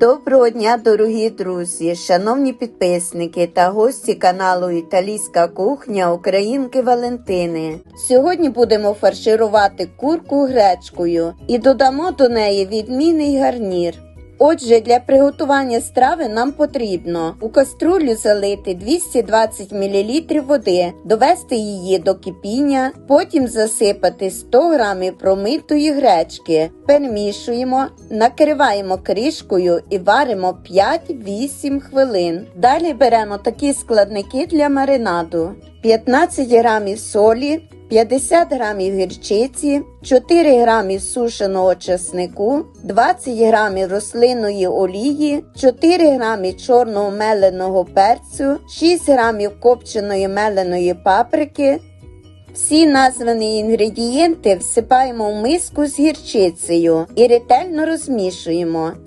Доброго дня, дорогі друзі, шановні підписники та гості каналу Італійська кухня Українки Валентини. Сьогодні будемо фарширувати курку гречкою і додамо до неї відмінний гарнір. Отже, для приготування страви нам потрібно у каструлю залити 220 мл води, довести її до кипіння, потім засипати 100 г промитої гречки, перемішуємо, накриваємо кришкою і варимо 5-8 хвилин. Далі беремо такі складники для маринаду: 15 г солі. 50 грамів гірчиці, 4 грамів сушеного чеснику, 20 грамів рослинної олії, 4 грамів чорного меленого перцю, 6 грамів копченої меленої паприки. Всі названі інгредієнти всипаємо в миску з гірчицею і ретельно розмішуємо.